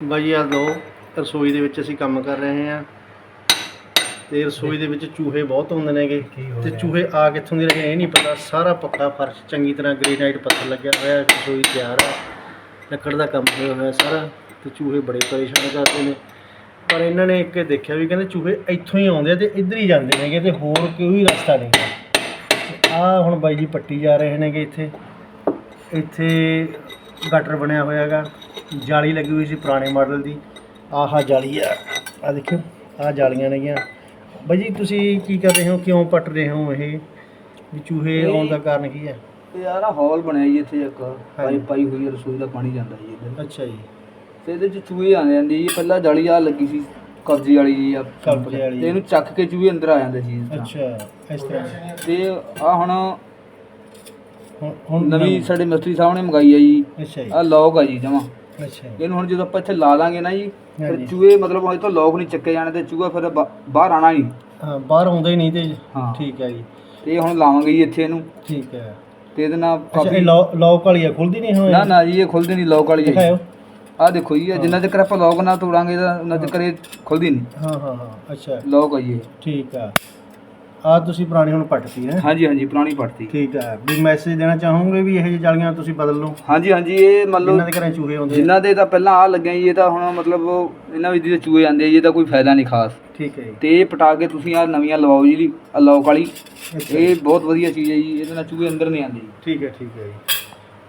ਬਾਈ ਆ ਲੋ ਰਸੋਈ ਦੇ ਵਿੱਚ ਅਸੀਂ ਕੰਮ ਕਰ ਰਹੇ ਹਾਂ। ਤੇ ਰਸੋਈ ਦੇ ਵਿੱਚ ਚੂਹੇ ਬਹੁਤ ਹੁੰਦੇ ਨੇਗੇ। ਤੇ ਚੂਹੇ ਆ ਕਿੱਥੋਂ ਦੀ ਰਹੇ ਇਹ ਨਹੀਂ ਪਤਾ। ਸਾਰਾ ਪੱਕਾ ਫਰਸ਼ ਚੰਗੀ ਤਰ੍ਹਾਂ ਗ੍ਰੇਨਾਈਟ ਪੱਥਰ ਲੱਗਿਆ ਹੋਇਆ ਹੈ, ਰਸੋਈ ਤਿਆਰ ਹੈ ਲੱਕੜ ਦਾ ਕੰਮ ਹੋਇਆ ਹੋਇਆ ਸਾਰਾ। ਤੇ ਚੂਹੇ ਬੜੇ ਪਰੇਸ਼ਾਨ ਕਰਦੇ ਨੇ। ਪਰ ਇਹਨਾਂ ਨੇ ਇੱਕ ਦੇਖਿਆ ਵੀ ਕਹਿੰਦੇ ਚੂਹੇ ਇੱਥੋਂ ਹੀ ਆਉਂਦੇ ਆ ਤੇ ਇੱਧਰ ਹੀ ਜਾਂਦੇ ਨੇਗੇ ਤੇ ਹੋਰ ਕੋਈ ਰਸਤਾ ਨਹੀਂ। ਆ ਹੁਣ ਬਾਈ ਜੀ ਪੱਟੀ ਜਾ ਰਹੇ ਨੇਗੇ ਇੱਥੇ। ਇੱਥੇ ਗਟਰ ਬਣਿਆ ਹੋਇਆ ਹੈਗਾ। ਜਾਲੀ ਲੱਗੀ ਹੋਈ ਸੀ ਪੁਰਾਣੇ ਮਾਡਲ ਦੀ। ਆਹ ਜਾਲੀ ਆ। ਆ ਦੇਖਿਓ ਆਹ ਜਾਲੀਆਂ ਨੇਗੀਆਂ। ਬਾਈ ਜੀ ਤੁਸੀਂ ਕੀ ਕਰ ਰਹੇ ਹੋ? ਕਿਉਂ ਪੱਟ ਰਹੇ ਹੋ ਇਹ? ਵੀ ਚੂਹੇ ਆਉਣ ਦਾ ਕਾਰਨ ਕੀ ਹੈ? ਤੇ ਯਾਰ ਆ ਹਾਲ ਬਣਿਆ ਜੀ ਇੱਥੇ ਇੱਕ। ਪਾਈਪ ਪਾਈ ਹੋਈ ਹੈ ਰਸੋਈ ਦਾ ਪਾਣੀ ਜਾਂਦਾ ਜੀ ਇੱਧਰ। ਅੱਛਾ ਜੀ। ਤੇ ਇਹਦੇ ਚ ਚੂਹੇ ਆ ਜਾਂਦੇ ਜੀ। ਪਹਿਲਾਂ ਜਾਲੀ ਆ ਲੱਗੀ ਸੀ ਕਬਜ਼ੇ ਵਾਲੀ ਜੀ ਆ ਕਬਜ਼ੇ ਵਾਲੀ। ਤੇ ਇਹਨੂੰ ਚੱਕ ਕੇ ਚੂਹੇ ਅੰਦਰ ਆ ਜਾਂਦੇ ਸੀ ਇਸ ਤਰ੍ਹਾਂ। ਅੱਛਾ ਇਸ ਤਰ੍ਹਾਂ। ਤੇ ਆ ਹੁਣ ਹੁਣ ਨਵੀਂ ਸਾਡੇ ਮਿਸਤਰੀ ਸਾਹਿਬ ਨੇ ਮੰਗਾਈ ਆ ਜੀ। ਅੱਛਾ ਜੀ। ਆ ਲੌਕ ਆ ਜੀ ਜਮਾ। ਅੱਛਾ ਜੀ। ਇਹਨੂੰ ਹੁਣ ਜਦੋਂ ਆਪਾਂ ਇੱਥੇ ਲਾ ਦਾਂਗੇ ਨਾ ਜੀ ਫਿਰ ਹਾਂਜੀ। ਚੂਹੇ ਮਤਲਬ ਉਹ ਤੋਂ ਲੌਕ ਨਹੀਂ ਚੱਕੇ ਜਾਣੇ ਤੇ ਚੂਹਾ ਫਿਰ ਬਾ- ਬਾਹਰ ਆਣਾ ਨਹੀਂ। ਹਾਂ ਬਾਹਰ ਆਉਂਦਾ ਹੀ ਨਹੀਂ ਤੇ ਹਾਂ। ਠੀਕ ਹੈ ਜੀ। ਤੇ ਹੁਣ ਲਾਵਾਂਗੇ ਜੀ ਇੱਥੇ ਇਹਨੂੰ। ਠੀਕ ਹੈ ਤੇ ਇਹਦੇ ਨਾਲ ਅੱਛਾ ਕਾਫੀ ਇਹ ਲੌਕ ਵਾਲੀ ਆ ਖੁੱਲਦੀ ਨਹੀਂ ਹੋਏ ਨਾ ਨਾ ਜੀ ਇਹ ਖੁੱਲਦੀ ਨਹੀਂ ਲੌਕ ਵਾਲੀ ਹੈ ਦਿਖਾਓ ਆ ਦੇਖੋ ਜੀ ਜਿੰਨਾ ਚਿਰ ਆਪਾਂ ਲੌਕ ਨਾ ਤੋੜਾਂਗੇ ਤਾਂ ਉਹਨਾਂ ਚਿਰ ਇਹ ਖੁੱਲਦੀ ਨਹੀਂ। ਹਾਂ ਹਾਂ ਹਾਂ ਅੱਛਾ। ਲੌਕ ਆ ਜੀ ਇਹ। ਠੀਕ ਆ। ਆ ਤੁਸੀਂ ਪੁਰਾਣੀ ਹੁਣ ਪੱਟਤੀ ਹੈ। ਹਾਂਜੀ ਹਾਂਜੀ ਪੁਰਾਣੀ ਪੜਤੀ ਠੀਕ ਆ ਵੀ ਮੈਸੇਜ ਦੇਣਾ ਚਾਹੋਗੇ ਵੀ ਇਹ ਜਿਹੀ ਜਾਲੀਆਂ ਤੁਸੀਂ ਬਦਲ ਲਓ? ਹਾਂਜੀ ਹਾਂਜੀ ਇਹ ਮੰਨ ਲਓ ਜਿਨ੍ਹਾਂ ਦੇ ਘਰਾਂ ਚੂਹੇ ਆਉਂਦੇ ਆ। ਜਿਨ੍ਹਾਂ ਦੇ ਤਾਂ ਪਹਿਲਾਂ ਆ ਲੱਗਿਆ ਜੀ ਇਹ ਤਾਂ ਹੁਣ ਮਤਲਬ ਇਹਨਾਂ ਵਿੱਚ ਜਿਹੜੇ ਚੂਹੇ ਆਉਂਦੇ ਜੀ ਇਹ ਤਾਂ ਕੋਈ ਫਾਇਦਾ ਨਹੀਂ ਖਾਸ। ਠੀਕ ਹੈ ਜੀ। ਤੇ ਇਹ ਪਟਾ ਕੇ ਤੁਸੀਂ ਆ ਨਵੀਆਂ ਲਵਾਓ ਜੀ ਲੌਕ ਵਾਲੀ। ਅੱਛਾ ਇਹ ਬਹੁਤ ਵਧੀਆ ਚੀਜ਼ ਹੈ ਜੀ ਇਹਦੇ ਨਾਲ ਚੂਹੇ ਅੰਦਰ ਨਹੀਂ ਆਉਂਦੇ ਜੀ। ਠੀਕ ਹੈ ਠੀਕ ਹੈ ਜੀ।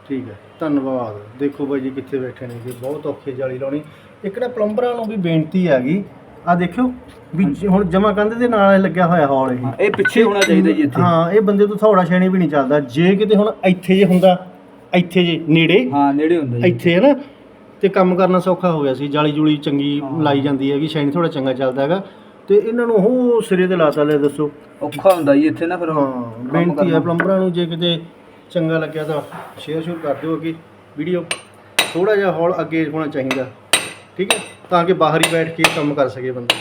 ਠੀਕ ਹੈ। ਧੰਨਵਾਦ। ਦੇਖੋ ਬਾਈ ਜੀ ਕਿੱਥੇ ਬੈਠੇ ਨੇ ਜੀ ਬਹੁਤ ਔਖੇ ਜਾਲੀ ਲਾਉਣੀ। ਇੱਕ ਨਾ ਪਲੰਬਰਾਂ ਨੂੰ ਵੀ ਬੇਨਤੀ ਹੈਗੀ ਆ ਦੇਖਿਓ ਵੀ ਜ- ਹੁਣ ਜਮਾ ਕੰਧ ਦੇ ਨਾਲ ਇਹ ਲੱਗਿਆ ਹੋਇਆ ਹੌਲ ਇਹ। ਇਹ ਪਿੱਛੇ ਹੋਣਾ ਚਾਹੀਦਾ ਜੀ ਇੱਥੇ। ਹਾਂ ਇਹ ਬੰਦੇ ਤੋਂ ਥੋੜਾ ਛੇਣੀ ਵੀ ਨਹੀਂ ਚੱਲਦਾ। ਜੇ ਕਿਤੇ ਹੁਣ ਇੱਥੇ ਜੇ ਹੁੰਦਾ ਇੱਥੇ ਜੇ ਨੇੜੇ ਹਾਂ ਨੇੜੇ ਹੁੰਦਾ ਜੀ। ਇੱਥੇ ਹੈ ਨਾ ਤੇ ਕੰਮ ਕਰਨਾ ਸੌਖਾ ਹੋ ਗਿਆ ਸੀ। ਜਾਲੀ ਜੂਲੀ ਚੰਗੀ ਹਾਂ। ਲਾਈ ਜਾਂਦੀ ਹੈਗੀ ਸ਼ਾਈਨ ਥੋੜਾ ਚੰਗਾ ਚੱਲਦਾ ਹੈਗਾ। ਤੇ ਇਹਨਾਂ ਨੂੰ ਉਹ ਸਿਰੇ ਤੇ ਲਾਤਾ ਲੈ ਦੱਸੋ। ਔਖਾ ਹੁੰਦਾ ਜੀ ਇੱਥੇ ਨਾ ਫਿਰ। ਹਾਂ ਕੰਮ ਬੇਨਤੀ ਹੈ ਕਰਨਾ। ਪਲੰਬਰਾਂ ਨੂੰ ਜੇ ਕਿਤੇ ਚੰਗਾ ਲੱਗਿਆ ਤਾਂ ਸ਼ੇਅਰ ਸ਼ੁਰ ਕਰ ਦਿਓ ਅੱਗੇ। ਵੀਡੀਓ ਥੋੜਾ ਜਿਹਾ ਹੌਲ ਅੱਗੇ ਹੋਣਾ ਚਾਹੀਦਾ। ਠੀਕ ਹੈ? ਤਾਂ ਕਿ ਬਾਹਰ ਹੀ ਬੈਠ ਕੇ ਕੰਮ ਕਰ ਸਕੇ ਬੰਦਾ।